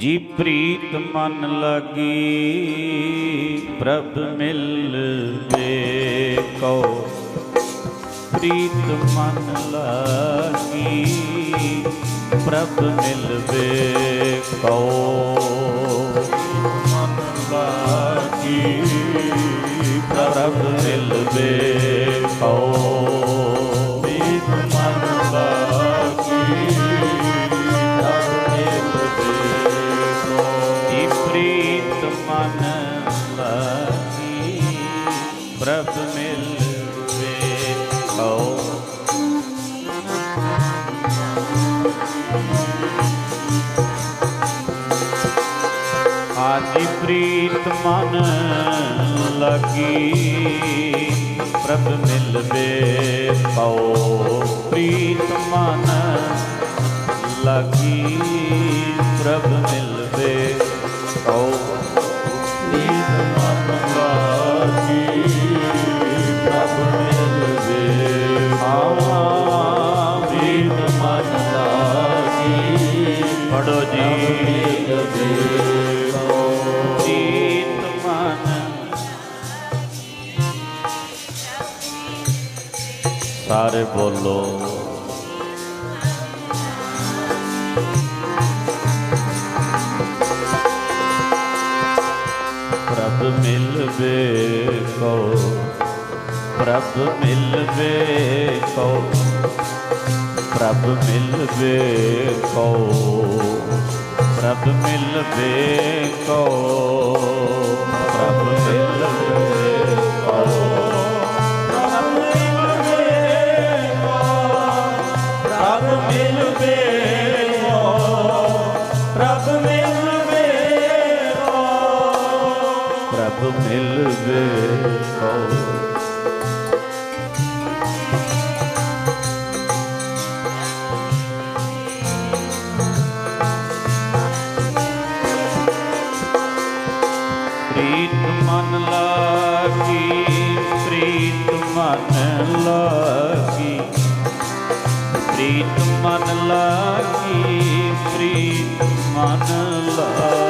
ਜੀ ਪ੍ਰੀਤ ਮਨ ਲਗੀ, ਪ੍ਰਭ ਮਿਲਵੇ ਕੋ ਪ੍ਰੀਤ ਮਨ ਲਗੀ, ਪ੍ਰਭ ਮਿਲਵੇ ਕੋ ਮਨ ਲਗੀ, ਪ੍ਰਭ ਮਿਲਵੇ ਕੋ ਮਨ ਲਾਗੀ ਪ੍ਰਭ ਮਿਲਵੇ ਕਉ ਆਜੀ ਪ੍ਰੀਤ ਮਨ ਲਗੀ ਪ੍ਰਭ ਮਿਲਵੇ ਕਉ ਪ੍ਰੀਤ ਮਨ ਲਗੀ ਪ੍ਰਭ ਮਿਲਵੇ ਸਾਰੇ ਬੋਲੋ। ਪ੍ਰਭ ਮਿਲਵੇ ਕੋ, ਪ੍ਰਭ ਮਿਲਵੇ ਕੋ, ਪ੍ਰਭ ਮਿਲਵੇ ਕੋ, ਪ੍ਰਭ ਮਿਲਵੇ ਕੋ, ਪ੍ਰਭ ਮਿਲਵੇ ਕਉ ਮਨ ਲਾਗੀ ਪ੍ਰੀਤ ਮਨ ਲਾਗੀ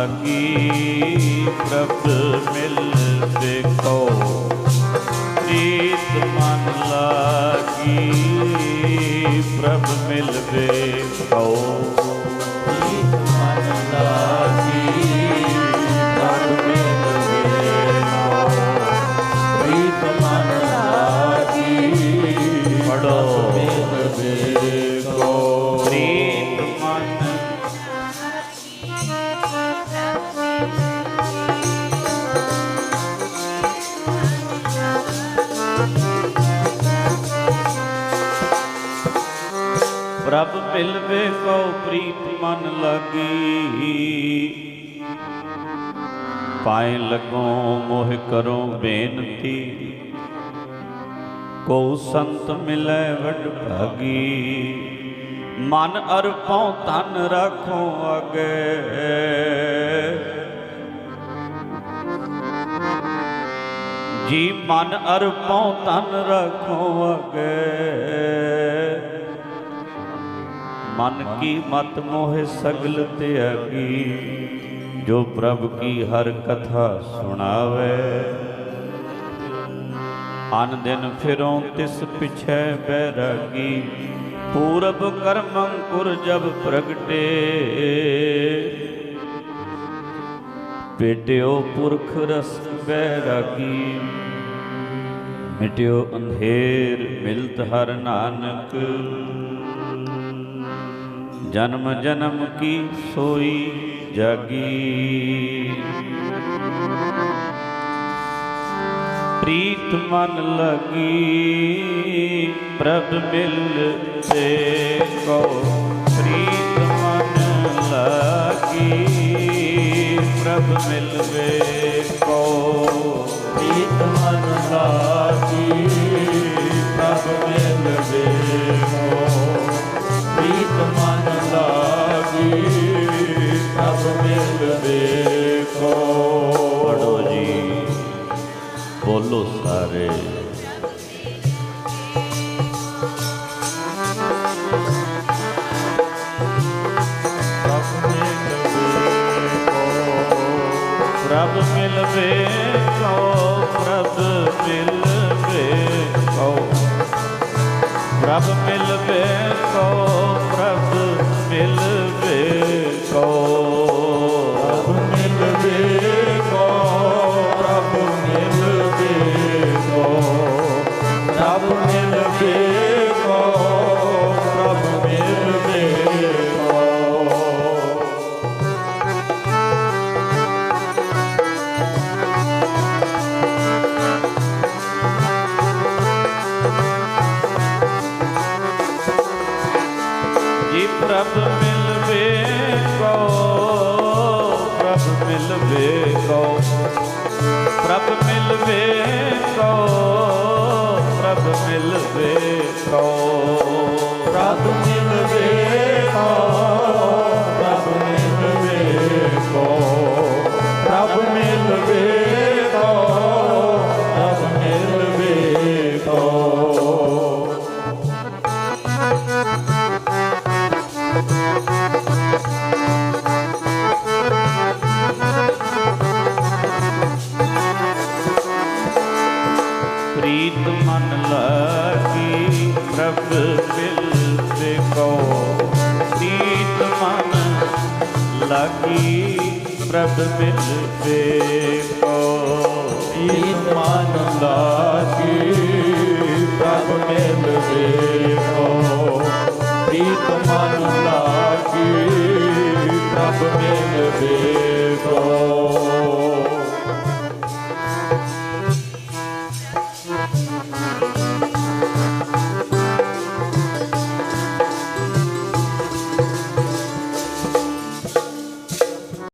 ਲਗੀ ਪ੍ਰਭ ਮਿਲ ਦੇਖੋ ਨੀਤ ਮਨ ਲਗੀ ਪ੍ਰਭ ਮਿਲ ਦੇਖੋ ਪ੍ਰਭ ਮਿਲਵੇ ਕੋ ਪ੍ਰੀਤ ਮਨ ਲਾਗੀ। ਪਾਏ ਲੱਗੋ ਮੋਹ ਕਰੋ ਬੇਨਤੀ ਕੋ ਸੰਤ ਮਿਲੈ ਵਡ ਭਾਗੀ। ਮਨ ਅਰਪਉ ਤਨ ਰੱਖੋ ਅਗੇ। ਜੀ ਮਨ ਅਰਪਉ ਤਨ ਰੱਖੋ ਅਗੇ। ਮਨ ਕੀ ਮਤ ਮੋਹਿ ਸਗਲ ਤਿਆਗੀ ਜੋ ਪ੍ਰਭ ਕੀ ਹਰ ਕਥਾ ਸੁਣਾਵੇ। ਅਨ ਦਿਨ ਫਿਰੋਂ ਤਿਸ ਪਿਛੈ ਬੈਰਾਗੀ ਪੂਰਬ ਕਰਮੰ ਕੁਰ ਜਬ ਪ੍ਰਗਟੇ। ਪੇਟਿਓ ਪੁਰਖ ਰਸ ਬੈਰਾਗੀ ਮਿਟਿਓ ਅੰਧੇਰ ਮਿਲਤ ਹਰ ਨਾਨਕ। ਜਨਮ ਜਨਮ ਕੀ ਸੋਈ ਜਾਗੀ। ਪ੍ਰੀਤ ਮਨ ਲਗੀ, ਪ੍ਰਭ ਮਿਲ ਤੇ ਕੋ ਪ੍ਰੀਤ ਮਨ ਲਗੀ, ਪ੍ਰਭ ਮਿਲਵੇ ਕੋ ਪ੍ਰੀਤ ਮਨ ਲਾਗੀ। ਮਿਲਵੇ ਕੋ ਪ੍ਰਭ ਮਿਲਵੇ ਕੋ ਪ੍ਰਭ ਮਿਲਵੇ ਕੋ ਪ੍ਰਭ ਮਿਲਵੇ ਪ੍ਰਭ ਮਿਲਵੇ ਕੋ ਪ੍ਰਭ ਮਿਲਵੇ ਕੋ ਲਾਗੀ ਪ੍ਰਭ ਮਿਲਵੇ ਕੋ। ਪ੍ਰੀਤ ਮਨ ਲਾਗੀ ਪ੍ਰਭ ਮਿਲ ਵੇਖੋ ਪ੍ਰੀਤ ਮਨ ਲਾਗੀ ਪ੍ਰਭ ਮਿਲ ਵੇਖੋ